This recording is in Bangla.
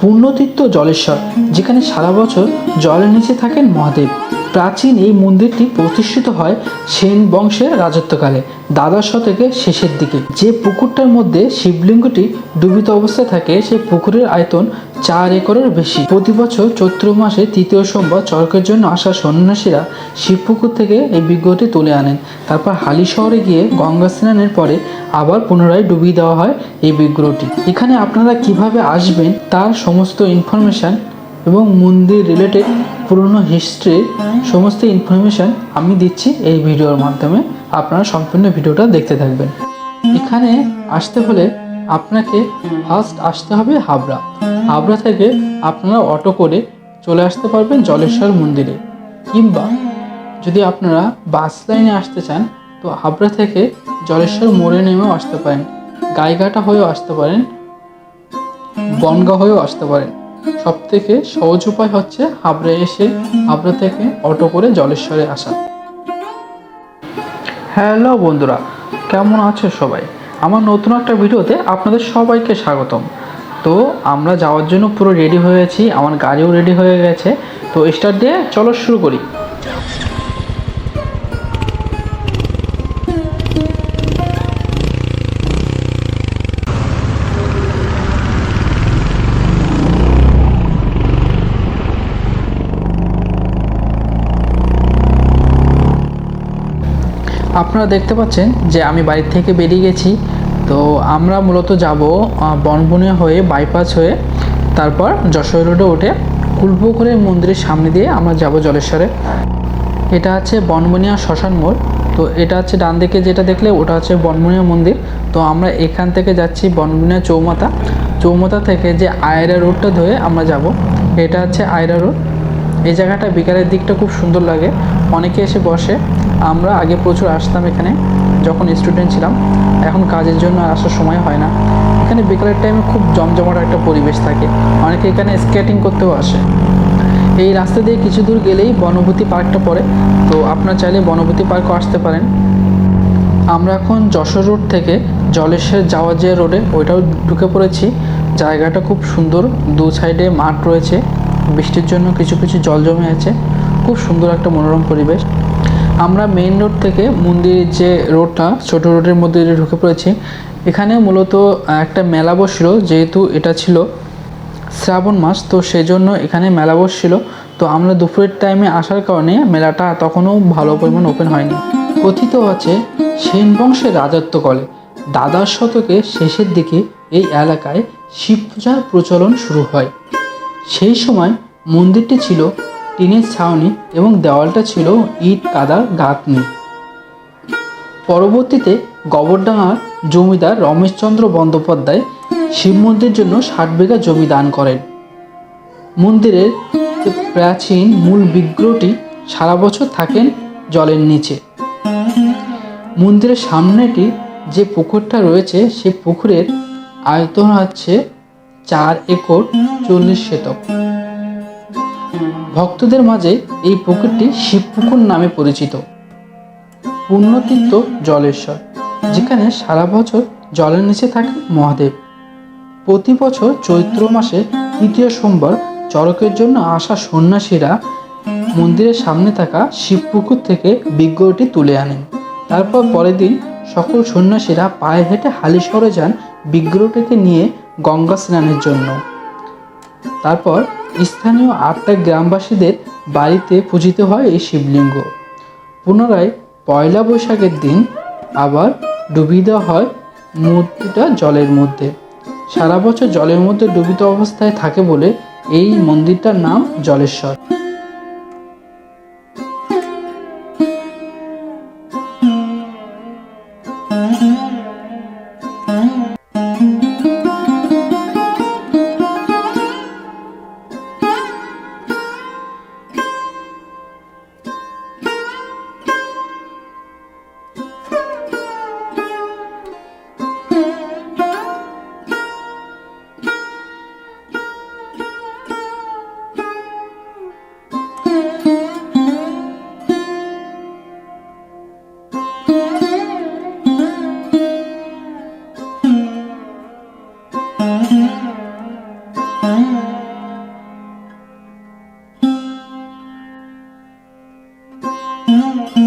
পূর্ণতীর্থ জলেশ্বর, যেখানে সারা বছর জলের নিচে থাকেন মহাদেব। প্রাচীন এই মন্দিরটি প্রতিষ্ঠিত হয় সেন বংশের রাজত্বকালে, দ্বাদশ শতকের শেষের দিকে। যে পুকুরটার মধ্যে শিবলিঙ্গটি ডুবিত অবস্থায় থাকে সে পুকুরের আয়তন চার একরের বেশি। প্রতি বছর চৈত্র মাসে তৃতীয় সোমবার চরকের জন্য আসা সন্ন্যাসীরা শিবপুকুর থেকে এই বিগ্রহটি তুলে আনেন। তারপর হালি শহরে গিয়ে গঙ্গা স্নানের পরে আবার পুনরায় ডুবিয়ে দেওয়া হয় এই বিগ্রহটি। এখানে আপনারা কীভাবে আসবেন তার সমস্ত ইনফরমেশান এবং মন্দির রিলেটেড পুরনো হিস্ট্রির সমস্ত ইনফরমেশান আমি দিচ্ছি এই ভিডিওর মাধ্যমে। আপনারা সম্পূর্ণ ভিডিওটা দেখতে থাকবেন। এখানে আসতে হলে আপনাকে ফার্স্ট আসতে হবে হাবড়া। হাবড়া থেকে আপনারা অটো করে চলে আসতে পারবেন জলেশ্বর মন্দিরে। কিংবা যদি আপনারা বাস লাইনে আসতে চান, তো হাবড়া থেকে জলেশ্বর মোড়ে নেমেও আসতে পারেন। গাইঘাটা হয়েও আসতে পারেন বনগা হয়েও আসতে পারেন। সব থেকে সহজ উপায় হচ্ছে হাবড়া এসে হাবড়া থেকে অটো করে জলেশ্বরে আসা। হ্যালো বন্ধুরা, কেমন আছো সবাই? আমার নতুন একটা ভিডিওতে আপনাদের সবাইকে স্বাগতম। তো আমরা যাওয়ার জন্য পুরো রেডি হয়ে গেছি আমার গাড়িও রেডি হয়ে গেছে। তো স্টার্ট দিয়ে চলো শুরু করি। আপনারা দেখতে পাচ্ছেন যে আমি বাড়ি থেকে বেরিয়ে গেছি। তো আমরা মূলত যাব বনবনিয়া হয়ে বাইপাস হয়ে তারপর যশোর রোডে উঠে কুলপুকুরের মন্দিরের সামনে দিয়ে আমরা যাব জলেশ্বরে। এটা হচ্ছে বনবনিয়া শ্মশান মোড়। তো এটা হচ্ছে ডান দিকে যেটা দেখলে ওটা হচ্ছে বনবনিয়া মন্দির। তো আমরা এখান থেকে যাচ্ছি বনবনিয়া চৌমাতা চৌমাথা থেকে যে আয়রা রোডটা ধরে আমরা যাব, এটা হচ্ছে আয়রা রোড। এই জায়গাটা বিকালের দিকটা খুব সুন্দর লাগে। অনেকে এসে বসে। আমরা আগে প্রচুর আসতাম এখানে, যখন স্টুডেন্ট ছিলাম। এখন কাজের জন্য আসার সময় হয় না। এখানে বিকালের টাইমে খুব জমজমাট একটা পরিবেশ থাকে। অনেকে এখানে স্কেটিং করতেও আসে। এই রাস্তা দিয়ে কিছু দূর গেলেই বনভূতি পার্কটা পড়ে। তো আপনার চাইলে বনভূতি পার্কও আসতে পারেন। আমরা এখন যশোর রোড থেকে জলেশ্বর যাওয়ার যে রোডে ওইটাও ঢুকে পড়েছি। জায়গাটা খুব সুন্দর। দু সাইডে মাঠ রয়েছে। বৃষ্টির জন্য কিছু কিছু জল জমে আছে। খুব সুন্দর একটা মনোরম পরিবেশ। আমরা মেইন রোড থেকে মন্দিরের যে রোডটা ছোট রোডের মধ্যে ঢুকে পড়েছি, এখানে মূলত একটা মেলা বসছিল, যেহেতু এটা ছিল শ্রাবণ মাস, তো সেজন্য এখানে মেলা বসছিল। তো আমরা দুপুরের টাইমে আসার কারণে মেলাটা তখনও ভালো পরিমাণ ওপেন হয়নি। কথিত আছে, সেন বংশের রাজত্বকালে দ্বাদশ শতকের শেষের দিকে এই এলাকায় শিব পূজার প্রচলন শুরু হয়। সেই সময় মন্দিরটি ছিল টিনের ছাউনি এবং দেওয়ালটা ছিল ইট কাদার গাঁথনি। পরবর্তীতে গোবরডাঙ্গার জমিদার রমেশচন্দ্র বন্দ্যোপাধ্যায় শিব মন্দিরের জন্য ষাট বিঘা জমি দান করেন। মন্দিরের প্রাচীন মূল বিগ্রহটি সারা বছর থাকেন জলের নিচে। মন্দিরের সামনেটি যে পুকুরটা রয়েছে, সেই পুকুরের আয়তন হচ্ছে চার একর চল্লিশ শতক। ভক্তদের মাঝে এই পুকুরটি শিবপুকুর নামে পরিচিত। পূর্ণতীর্থ জলেশ্বর, যেখানে সারা বছর জলের নিচে থাকে মহাদেব। প্রতি বছর চৈত্র মাসে তৃতীয় সোমবার চড়কের জন্য আসা সন্ন্যাসীরা মন্দিরের সামনে থাকা শিবপুকুর থেকে বিগ্রহটি তুলে আনেন। তারপর পরের দিন সকল সন্ন্যাসীরা পায়ে হেঁটে হালিশহরে যান বিগ্রহটিকে নিয়ে গঙ্গা স্নানের জন্য। তারপর স্থানীয় আটটা গ্রামবাসীদের বাড়িতে পূজিত হয় এই শিবলিঙ্গ। পুনরায় পয়লা বৈশাখের দিন আবার ডুবিয়ে দেওয়া হয় মূর্তিটা জলের মধ্যে। সারা বছর জলের মধ্যে ডুবিত অবস্থায় থাকে বলে এই মন্দিরটার নাম জলেশ্বর। Mm-hmm.